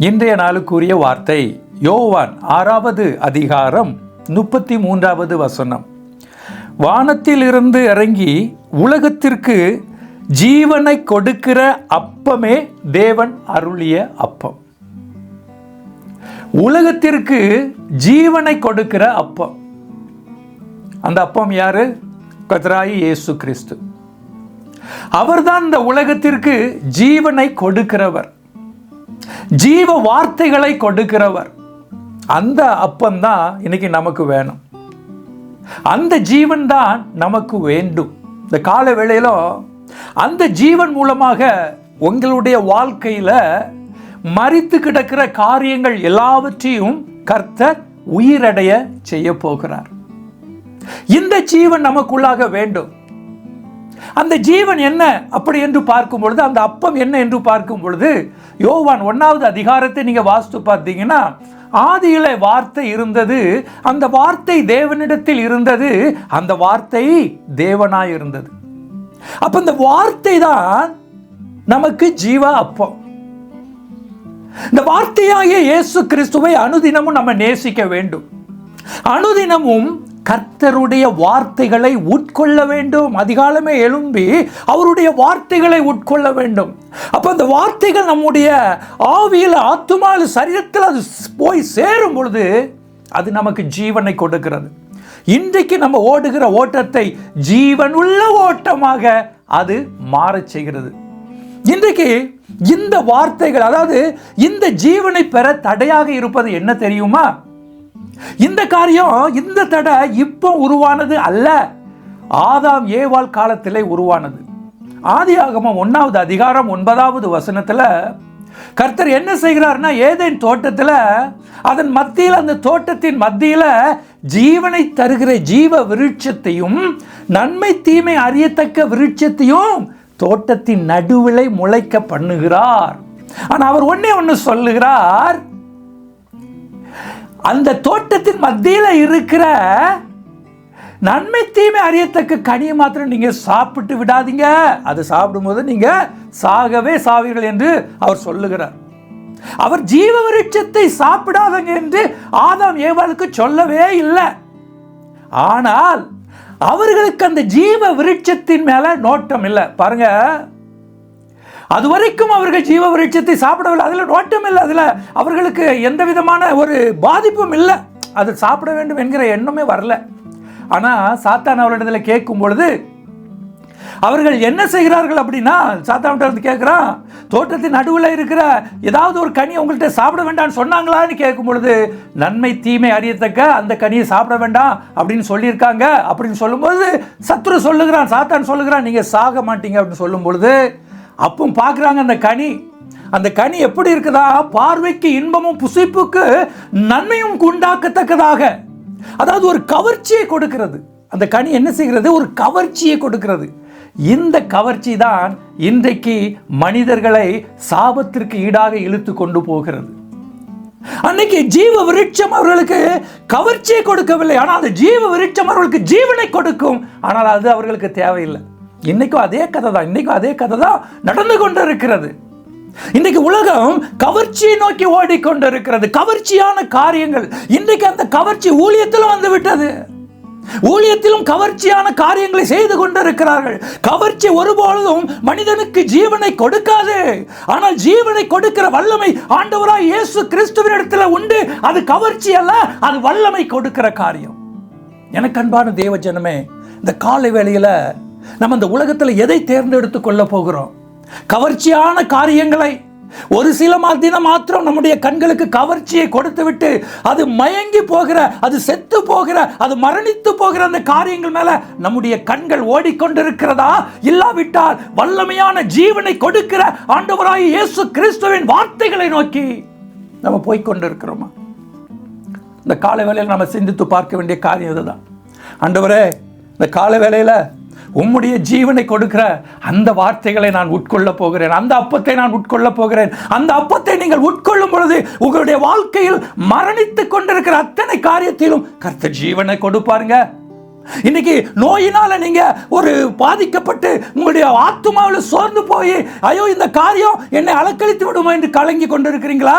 இன்றைய நாளுக்குரிய வார்த்தை யோவான் ஆறாவது அதிகாரம் முப்பத்தி மூன்றாவது வசனம் வானத்திலிருந்து இறங்கி உலகத்திற்கு ஜீவனை கொடுக்கிற அப்பமே தேவன் அருளிய அப்பம். உலகத்திற்கு ஜீவனை கொடுக்கிற அப்பம். அந்த அப்பம் யாரு? கத்ராயி இயேசு கிறிஸ்து. அவர்தான் இந்த உலகத்திற்கு ஜீவனை கொடுக்கிறவர். ஜீவ வார்த்தைகளை கொடுக்கிறவர். அந்த அப்பந்தான் இன்னைக்கு நமக்கு வேணும். அந்த ஜீவன் தான் நமக்கு வேண்டும். இந்த கால வேளையில அந்த ஜீவன் மூலமாக உங்களுடைய வாழ்க்கையில மறித்து கிடக்கிற காரியங்கள் எல்லாவற்றையும் கர்த்தர் உயிரடைய செய்ய போகிறார். இந்த ஜீவன் நமக்குள்ளாக வேண்டும். அந்த ஜீவன் என்ன அப்படி என்று பார்க்கும் பொழுது அந்த அப்பம் என்ன என்று பார்க்கும் பொழுது யோவான் ஒன்றாவது அதிகாரத்தை நீங்க வாஸ்து பார்த்தீங்கன்னா ஆதியில வார்த்தை இருந்தது அந்த வார்த்தை தேவனிடத்தில் இருந்தது அந்த வார்த்தை தேவனாய் இருந்தது. அப்ப இந்த வார்த்தை தான் நமக்கு ஜீவ அப்பம். இந்த வார்த்தையாகிய இயேசு கிறிஸ்துவை அனுதினமும் நம்ம நேசிக்க வேண்டும். அனுதினமும் கர்த்தருடைய வார்த்தைகளை உட்கொள்ள வேண்டும். அதிகாலமே எழும்பி அவருடைய வார்த்தைகளை உட்கொள்ள வேண்டும். அப்போ அந்த வார்த்தைகள் நம்முடைய ஆவியில் ஆத்துமாவில் சரீரத்தில் அது போய் சேரும் பொழுது அது நமக்கு ஜீவனை கொடுக்கிறது. இன்றைக்கு நம்ம ஓடுகிற ஓட்டத்தை ஜீவனுள்ள ஓட்டமாக அது மாறச் செய்கிறது. இன்றைக்கு இந்த வார்த்தைகள் அதாவது இந்த ஜீவனை பெற தடையாக இருப்பது என்ன தெரியுமா? இந்த காரியம் இந்த தடை இப்போ உருவானது அல்ல. ஆதாம் ஏவாள் காலத்திலே உருவானது. ஆதி ஆகமம் ஒன்னாவது அதிகாரம் ஒன்பதாவது வசனத்தில் கர்த்தர் என்ன செய்கிறார்னா ஏதேன் தோட்டத்தில் அதன் மத்தியில் அந்த தோட்டத்தின் மத்தியில் ஜீவனை தருகிற ஜீவ விருட்சத்தையும் நன்மை தீமை அறியத்தக்க விருட்சத்தையும் தோட்டத்தின் நடுவிலை முளைக்க பண்ணுகிறார். ஆனால் அவர் ஒன்னே ஒன்று சொல்லுகிறார் அந்த தோட்டத்தின் மத்தியில் இருக்கிற நன்மை தீமை அறியத்தக்க கனியை மாத்திரம் நீங்க சாப்பிட்டு விடாதீங்க. அது சாப்பிடும்போது நீங்க சாகவே சாவீர்கள் என்று அவர் சொல்லுகிறார். அவர் ஜீவ விருட்சத்தை சாப்பிடாதங்க என்று ஆதாம் ஏவாளுக்கு சொல்லவே இல்லை. ஆனால் அவர்களுக்கு அந்த ஜீவ விருட்சத்தின் மேல நோட்டம் இல்லை. பாருங்க. அது வரைக்கும் அவர்கள் ஜீவ விருட்சத்தை சாப்பிடவில்லை. அதில் நோட்டம் இல்லை. அதில் அவர்களுக்கு எந்த விதமான ஒரு பாதிப்பும் இல்லை. அது சாப்பிட வேண்டும் என்கிற எண்ணமே வரல. ஆனால் சாத்தான் அவரிடத்தில் கேட்கும் பொழுது அவர்கள் என்ன செய்கிறார்கள் அப்படின்னா சாத்தான்கிட்ட இருந்து கேட்குறான் தோட்டத்தின் நடுவில் இருக்கிற ஏதாவது ஒரு கனி உங்கள்கிட்ட சாப்பிட வேண்டாம்னு சொன்னாங்களான்னு கேட்கும் பொழுது நன்மை தீமை அறியத்தக்க அந்த கனியை சாப்பிட வேண்டாம் அப்படின்னு சொல்லியிருக்காங்க. அப்படின்னு சொல்லும்போது சத்ரு சொல்லுகிறான் சாத்தான் சொல்லுகிறான் நீங்கள் சாக மாட்டீங்க. அப்படின்னு சொல்லும் பொழுது அப்போ பார்க்குறாங்க அந்த கனி. அந்த கனி எப்படி இருக்குதா? பார்வைக்கு இன்பமும் புசிப்புக்கு நன்மையும் உண்டாக்கத்தக்கதாக. அதாவது ஒரு கவர்ச்சியை கொடுக்கிறது. அந்த கனி என்ன செய்கிறது? ஒரு கவர்ச்சியை கொடுக்கிறது. இந்த கவர்ச்சி தான் இன்றைக்கு மனிதர்களை சாபத்திற்கு ஈடாக இழுத்து கொண்டு போகிறது. அன்னைக்கு ஜீவ விருட்சம் அவர்களுக்கு கவர்ச்சியை கொடுக்கவில்லை. ஆனால் அந்த ஜீவ விருட்சம் அவர்களுக்கு ஜீவனை கொடுக்கும். ஆனால் அது அவர்களுக்கு தேவையில்லை. இன்னைக்கும் அதே கதை தான் இன்னைக்கும் அதே கதை தான் நடந்து கொண்டு இருக்கிறது இன்றைக்கு உலகம் கவர்ச்சியை நோக்கி ஓடிக்கொண்டிருக்கிறது. கவர்ச்சியான காரியங்கள். இன்றைக்கு அந்த கவர்ச்சி ஊழியத்திலும் வந்து விட்டது. ஊழியத்திலும் கவர்ச்சியான காரியங்களை செய்து கொண்டிருக்கிறார்கள். கவர்ச்சி ஒருபொழுதும் மனிதனுக்கு ஜீவனை கொடுக்காது. ஆனால் ஜீவனை கொடுக்கிற வல்லமை ஆண்டவராய் இயேசு கிறிஸ்துவின் இடத்துல உண்டு. அது கவர்ச்சி அல்ல அது வல்லமை கொடுக்கிற காரியம். எனக்கு அன்பான தேவ ஜனமே இந்த காலை வேளையில நம்ம இந்த உலகத்தில் எதை தேர்ந்தெடுத்து கொள்ள போகிறோம்? கவர்ச்சியான காரியங்களை. ஒரு சில தினம் மாத்திரம் நம்முடைய கண்களுக்கு கவர்ச்சியை கொடுத்து விட்டு அது மயங்கி போகிற அது செத்து போகிற அது மரணித்து போகிற அந்த காரியங்கள் மேல நம்முடைய கண்கள் ஓடிக்கொண்டிருக்கிறதா? இல்லாவிட்டால் வல்லமையான ஜீவனை கொடுக்கிற ஆண்டவராய் இயேசு கிறிஸ்துவின் வார்த்தைகளை நோக்கி நம்ம போய்கொண்டிருக்கிறோமா இந்த கால வேலையில் நம்ம சிந்தித்து பார்க்க வேண்டிய காரியம் இதுதான். ஆண்டவரே இந்த கால வேலையில் உம்முடைய ஜீவனை கொடுக்கிற அந்த வார்த்தைகளை நான் உட்கொள்ளப் போகிறேன். அந்த அப்பத்தை நான் உட்கொள்ள போகிறேன். அந்த அப்பத்தை நீங்கள் உட்கொள்ளும் பொழுது உங்களுடைய வாழ்க்கையில் மரணித்துக் கொண்டிருக்கிற அத்தனை காரியத்திலும் கர்த்த ஜீவனை கொடுப்பாருங்க. இன்னைக்கு நோயினால நீங்க ஒரு பாதிக்கப்பட்டு உங்களுடைய ஆத்துமாவில் சோர்ந்து போய் ஐயோ இந்த காரியம் என்னை அலக்கழித்து விடுமா? என்று கலங்கி கொண்டிருக்கிறீங்களா?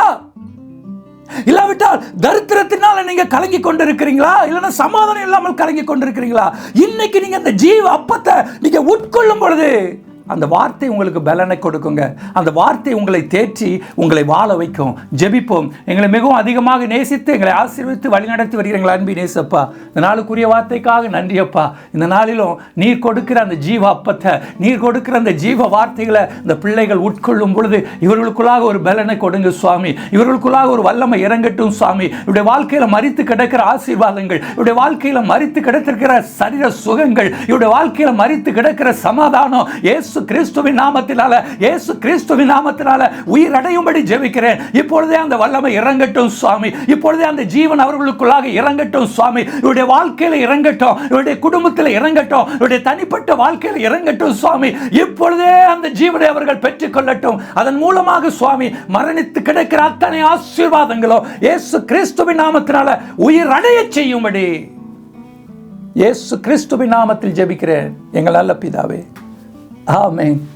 இல்லாவிட்டால் தரித்திரத்தினால நீங்க கலங்கி கொண்டிருக்கிறீங்களா? இல்லைன்னா சமாதானம் இல்லாமல் கலங்கி கொண்டிருக்கிறீங்களா? இன்னைக்கு நீங்க அந்த ஜீவ அப்பத்தை நீங்க உட்கொள்ளும் பொழுது அந்த வார்த்தை உங்களுக்கு பலனை கொடுக்குங்க. அந்த வார்த்தை உங்களை தேற்றி உங்களை வாழ வைக்கும். ஜெபிப்போம். எங்களை மிகவும் அதிகமாக நேசித்து எங்களை ஆசீர்வித்து வழிநடத்தி வருகிறீங்களா அன்பி நேசப்பா இந்த நாளுக்குரிய வார்த்தைக்காக நன்றி அப்பா. இந்த நாளிலும் நீர் கொடுக்கிற அந்த ஜீவ அப்பத்தை நீர் கொடுக்கிற அந்த ஜீவ வார்த்தைகளை இந்த பிள்ளைகள் உட்கொள்ளும் பொழுது இவர்களுக்குள்ளாக ஒரு பலனை கொடுங்க சுவாமி. இவர்களுக்குள்ளாக ஒரு வல்லமை இறங்கட்டும் சுவாமி. இவருடைய வாழ்க்கையில் மறித்து கிடக்கிற ஆசீர்வாதங்கள் இவருடைய வாழ்க்கையில் மறித்து கிடத்திருக்கிற சரீர சுகங்கள் இவருடைய வாழ்க்கையில் மறித்து கிடக்கிற சமாதானம் ஏசு இயேசு கிறிஸ்துவின் நாமத்தினால இயேசு கிறிஸ்துவின் நாமத்தினால உயிரடையும்படி ஜெபிக்கிறேன். இப்பொழுதே அந்த வல்லமை இறங்கட்டும் சுவாமி. இப்பொழுதே அந்த ஜீவன் அவர்களுக்குள்ளாக இறங்கட்டும் சுவாமி. இவருடைய வாழ்க்கையில் இறங்கட்டும் இவருடைய குடும்பத்தில் இறங்கட்டும் இவருடைய தனிப்பட்ட வாழ்க்கையில் இறங்கட்டும் சுவாமி. இப்பொழுதே அந்த ஜீவனை அவர்கள் பெற்றுக்கொள்ளட்டும். அதன் மூலமாக சுவாமி மரணித்து கிடைக்கிற அத்தனை ஆசீர்வாதங்களும் இயேசு கிறிஸ்துவின் நாமத்தினால உயிர் அடைய செய்யும்படி. இயேசு கிறிஸ்துவின் நாமத்தில் ஜெபிக்கிறேன். எங்கள் நல்ல பிதாவே Amém.